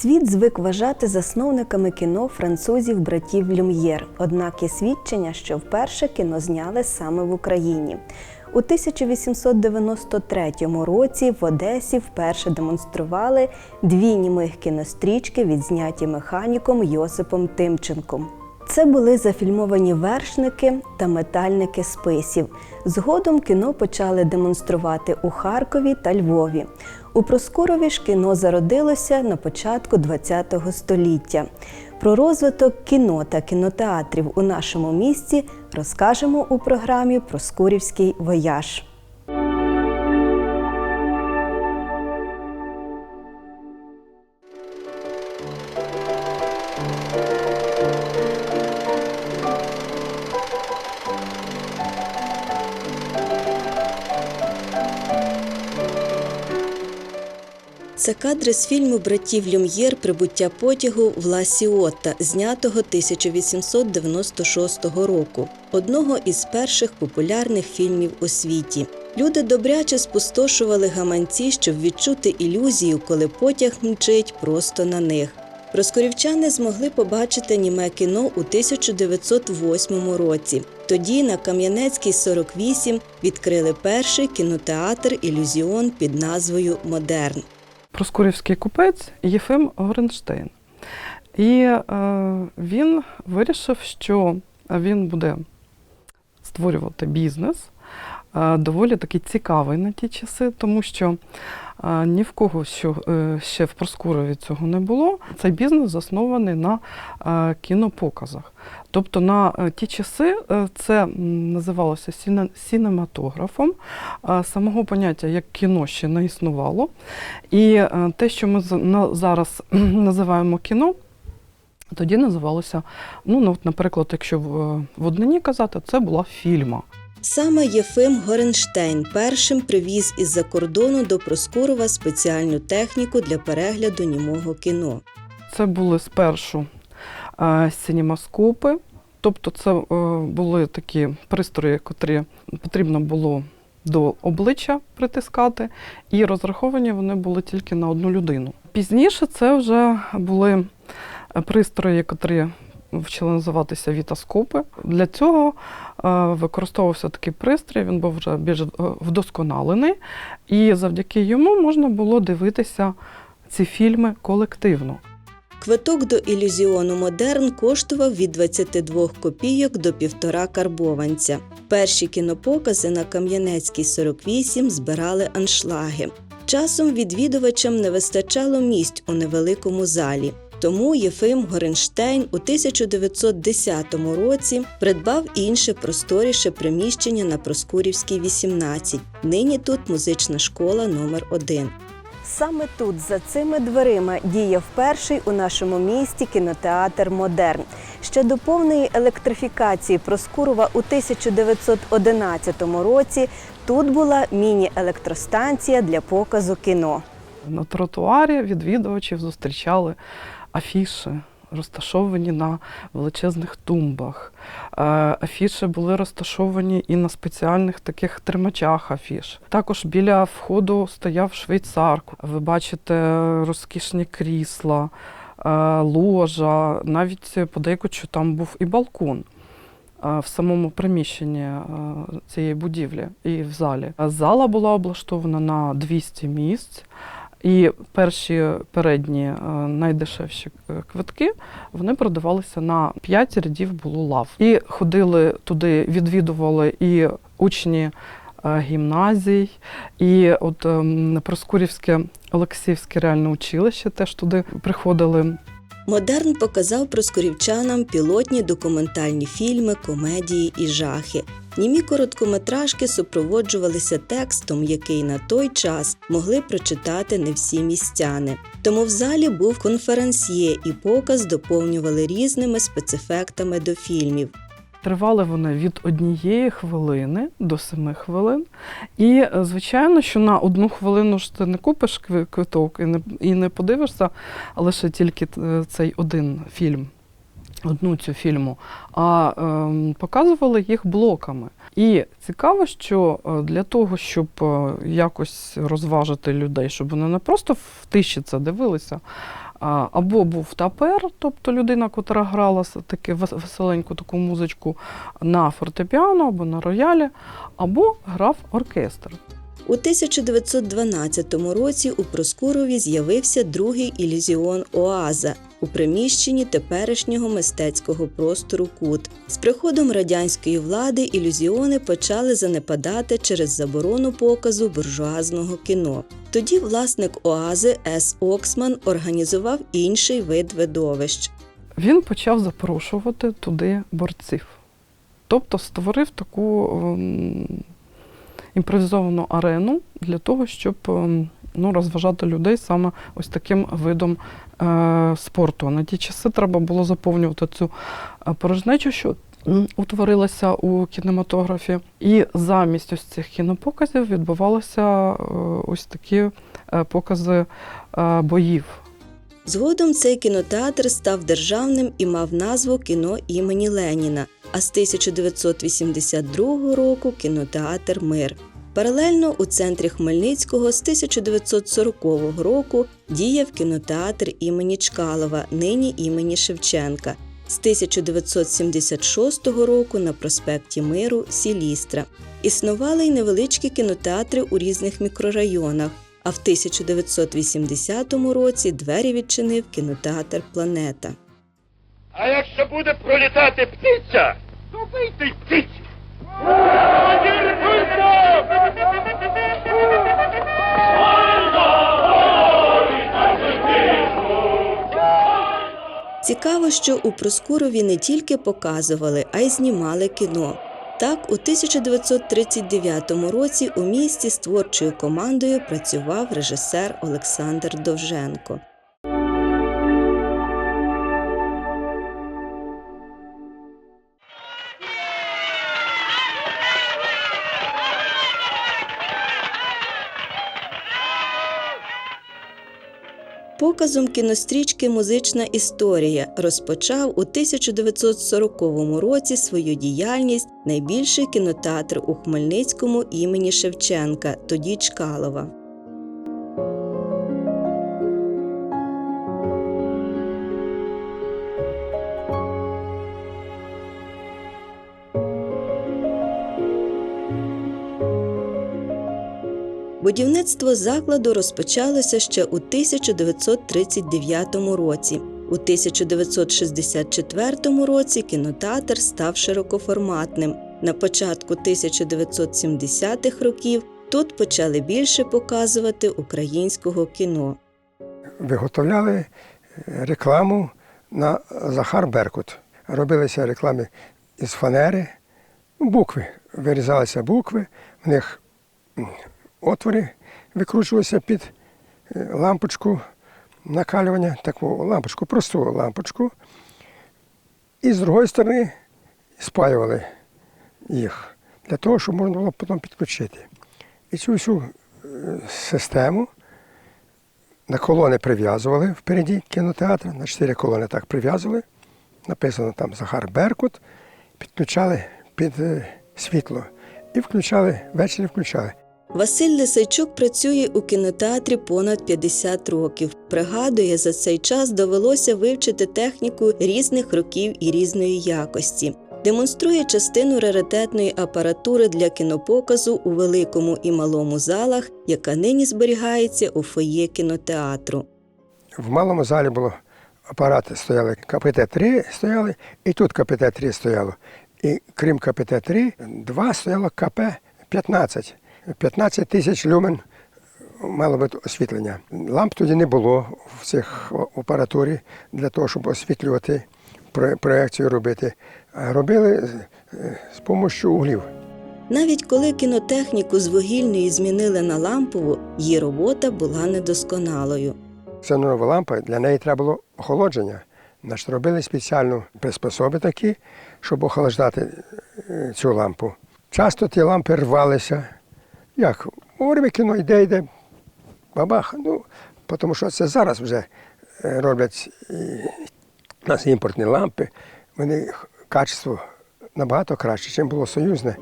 Світ звик вважати засновниками кіно французів братів Люм'єр. Однак є свідчення, що вперше кіно зняли саме в Україні. У 1893 році в Одесі вперше демонстрували дві німих кінострічки, відзняті механіком Йосипом Тимченком. Це були зафільмовані вершники та метальники списів. Згодом кіно почали демонструвати у Харкові та Львові. У Проскурові ж кіно зародилося на початку ХХ століття. Про розвиток кіно та кінотеатрів у нашому місті розкажемо у програмі Проскурівський вояж. Це кадри з фільму братів Люм'єр Прибуття потягу в Ласіотта, знятого 1896 року, одного із перших популярних фільмів у світі. Люди добряче спустошували гаманці, щоб відчути ілюзію, коли потяг мчить просто на них. Проскурівчани змогли побачити німе кіно у 1908 році. Тоді на Кам'янецькій 48 відкрили перший кінотеатр Ілюзіон під назвою Модерн. Проскурівський купець Єфим Горенштейн. І е, він вирішив, що він буде створювати бізнес, е, доволі такий цікавий на ті часи, тому що е, ні в кого що, е, ще в Проскурові цього не було. Цей бізнес заснований на е, кінопоказах. Тобто на е, ті часи це називалося сіне- сінематографом. Самого поняття як кіно ще не існувало. І те, що ми зараз називаємо кіно, тоді називалося, ну, ну, от, наприклад, якщо в однині казати, це була фільма. Саме Єфим Горенштейн першим привіз із-за кордону до Проскурова спеціальну техніку для перегляду німого кіно. Це були спершу е, сінемаскопи, тобто це е, були такі пристрої, котрі потрібно було до обличчя притискати, і розраховані вони були тільки на одну людину. Пізніше це вже були пристрої, котрі вчили називатися вітаскопи. Для цього е, використовувався такий пристрій, він був вже більш е, вдосконалений, і завдяки йому можна було дивитися ці фільми колективно. Квиток до ілюзіону Модерн коштував від 22 копійок до півтора карбованця. Перші кінопокази на Кам'янецькій 48 збирали аншлаги. Часом відвідувачам не вистачало місць у невеликому залі. Тому Єфим Горенштейн у 1910 році придбав інше просторіше приміщення на Проскурівській 18. Нині тут музична школа номер 1 Саме тут, за цими дверима, діяв перший у нашому місті кінотеатр Модерн. Ще до повної електрифікації Проскурова у 1911 році тут була міні-електростанція для показу кіно. На тротуарі відвідувачів зустрічали афіши, розташовані на величезних тумбах. Е, Афіші були розташовані і на спеціальних таких тримачах афіш. Також біля входу стояв швейцар. Ви бачите розкішні крісла, е, ложа, навіть подейкують, там був і балкон. е, В самому приміщенні цієї будівлі і в залі. Зала була облаштована на 200 місць. І перші передні е, найдешевші е, квитки вони продавалися на 5 рядів було лав. І ходили туди, відвідували і учні е, гімназій, і от ем, Проскурівське Олексіївське реальне училище теж туди приходили. Модерн показав проскурівчанам пілотні документальні фільми, комедії і жахи. Німі короткометражки супроводжувалися текстом, який на той час могли прочитати не всі містяни. Тому в залі був конференсьє і показ доповнювали різними спецефектами до фільмів. Тривали вони від однієї хвилини до семи хвилин. І, е, звичайно, що на одну хвилину ж ти не купиш квиток і не, і не подивишся лише тільки е, цей один фільм, одну цю фільму, а ем, показували їх блоками. І цікаво, що е, для того, щоб е, якось розважити людей, щоб вони не просто в тиші це дивилися, Або був тапер, тобто людина, котра грала таки веселеньку таку музичку на фортепіано або на роялі, або грав оркестр. У 1912 році у Проскурові з'явився другий ілюзіон Оаза у приміщенні теперішнього мистецького простору Кут. З приходом радянської влади ілюзіони почали занепадати через заборону показу буржуазного кіно. Тоді власник Оази С. Оксман організував інший вид видовищ. Він почав запрошувати туди борців. Тобто створив таку ем, імпровізовану арену для того, щоб ем, ну, розважати людей саме ось таким видом е, спорту. На ті часи треба було заповнювати цю е, порожнечу, що утворилася у кінематографі. І замість ось цих кінопоказів відбувалися е, ось такі е, покази е, боїв. Згодом цей кінотеатр став державним і мав назву кіно імені Леніна, а з 1982 року кінотеатр Мир. Паралельно у центрі Хмельницького з 1940 року діяв кінотеатр імені Чкалова, нині імені Шевченка. З 1976 року на проспекті Миру Сілістра. Існували й невеличкі кінотеатри у різних мікрорайонах. А в 1980 році двері відчинив кінотеатр Планета. А якщо буде пролітати птиця, то вийти й птиці. Цікаво, що у Проскурові не тільки показували, а й знімали кіно. Так, у 1939 році у місті з творчою командою працював режисер Олександр Довженко. Показом кінострічки Музична історія розпочав у 1940 році свою діяльність найбільший кінотеатр у Хмельницькому імені Шевченка, тоді Чкалова. Будівництво закладу розпочалося ще у 1939 році. У 1964 році кінотеатр став широкоформатним. На початку 1970-х років тут почали більше показувати українського кіно. виготовляли е, рекламу на Захар Беркут. Робилися реклами із фанери, букви. Вирізалися букви, в них отвори викручувалися під е, лампочку накалювання, таку лампочку, просту лампочку. І з другої сторони спаювали їх для того, щоб можна було потім підключити. І цю всю е, систему на колони прив'язували впереді кінотеатру, на чотири колони так прив'язували. Написано там Захар Беркут, підключали під е, світло і включали, ввечері включали. Василь Лисайчук працює у кінотеатрі понад 50 років. Пригадує, за цей час довелося вивчити техніку різних років і різної якості. Демонструє частину раритетної апаратури для кінопоказу у великому і малому залах, яка нині зберігається у фоє кінотеатру. В малому залі було апарати стояли, КПТ-3 стояли, і тут КПТ-3 стояло. І крім КПТ-3, два стояло КП-15. 15 тисяч люмен мало бути освітлення. Ламп тоді не було в цих апаратурі для того, щоб освітлювати проекцію робити. А робили з- е, допомогою углів. Навіть коли кінотехніку з вугільної змінили на лампову, її робота була недосконалою. Це нова лампа, для неї треба було охолодження. Значить, робили спеціальні приспособи такі, щоб охолоджати е, цю лампу. Часто ті лампи рвалися. Як? У кіно йде, йде, бабах. Ну, тому що це зараз вже е, роблять і, у нас імпортні лампи. Вони качество набагато краще, ніж було союзне.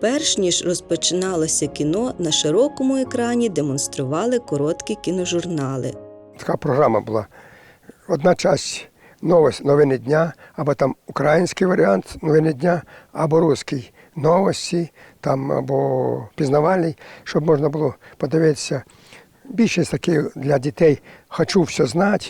Перш ніж розпочиналося кіно, на широкому екрані демонстрували короткі кіножурнали. Така програма була одна часть новость, новини дня, або там український варіант новини дня, або русський новості, там, або пізнавальний, щоб можна було подивитися. Більшість таких для дітей хочу все знати.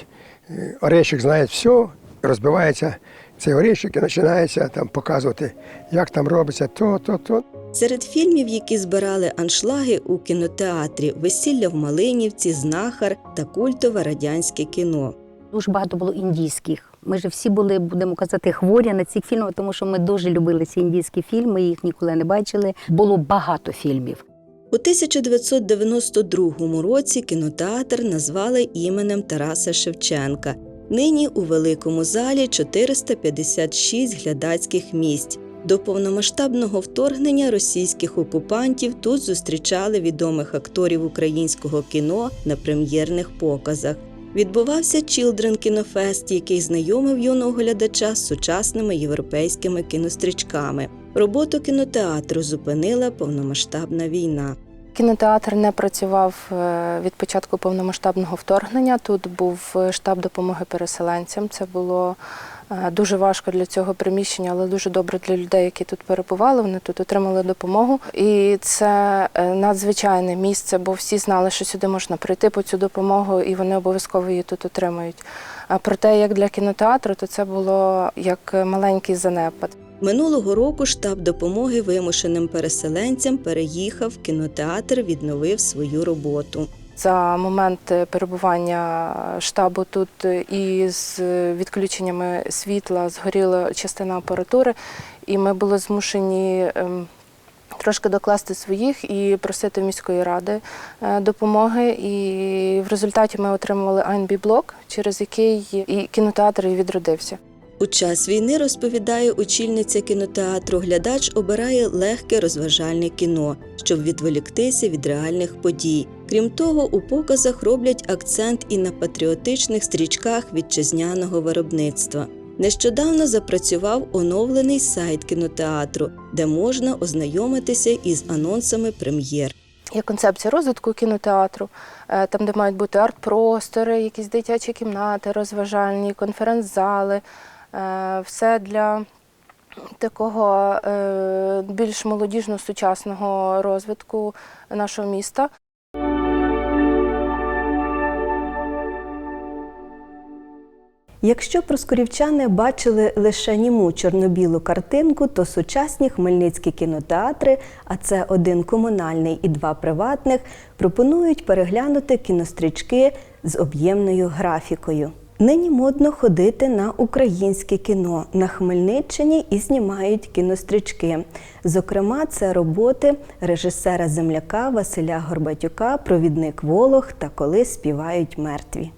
Е, Орешик знає все, розбивається цей орешик і починається там показувати, як там робиться то, то, то. Серед фільмів, які збирали аншлаги у кінотеатрі Весілля в Малинівці, Знахар та культове радянське кіно. Дуже багато було індійських. Ми ж всі були, будемо казати, хворі на ці фільми, тому що ми дуже любили ці індійські фільми, їх ніколи не бачили. Було багато фільмів. У 1992 році кінотеатр назвали іменем Тараса Шевченка. Нині у великому залі 456 глядацьких місць. До повномасштабного вторгнення російських окупантів тут зустрічали відомих акторів українського кіно на прем'єрних показах. Відбувався Children Кінофест, який знайомив юного глядача з сучасними європейськими кінострічками. Роботу кінотеатру зупинила повномасштабна війна. Кінотеатр не працював е, від початку повномасштабного вторгнення. Тут був е, штаб допомоги переселенцям. Це було дуже важко для цього приміщення, але дуже добре для людей, які тут перебували. Вони тут отримали допомогу. І це е, надзвичайне місце, бо всі знали, що сюди можна прийти по цю допомогу, і вони обов'язково її тут отримають. А проте, як для кінотеатру, то це було як маленький занепад. Минулого року штаб допомоги вимушеним переселенцям переїхав, в кінотеатр відновив свою роботу. За момент е, перебування штабу тут е, і з відключеннями світла згоріла частина апаратури, і ми були змушені ем, трошки докласти своїх і просити міської ради е, допомоги. І в результаті ми отримали анбі блок через який і кінотеатр відродився. У час війни розповідає очільниця кінотеатру. Глядач обирає легке розважальне кіно, щоб відволіктися від реальних подій. Крім того, у показах роблять акцент і на патріотичних стрічках вітчизняного виробництва. Нещодавно запрацював оновлений сайт кінотеатру, де можна ознайомитися із анонсами прем'єр. Є концепція розвитку кінотеатру, е, там, де мають бути арт-простори, якісь дитячі кімнати, розважальні, конференц-зали. Е, Все для такого е, більш молодіжно сучасного розвитку нашого міста. Якщо проскурівчани бачили лише німу чорно-білу картинку, то сучасні хмельницькі кінотеатри, а це один комунальний і два приватних, пропонують переглянути кінострічки з об'ємною графікою. Нині модно ходити на українське кіно на Хмельниччині і знімають кінострічки. Зокрема, це роботи режисера земляка Василя Горбатюка, провідник Волох та коли співають мертві.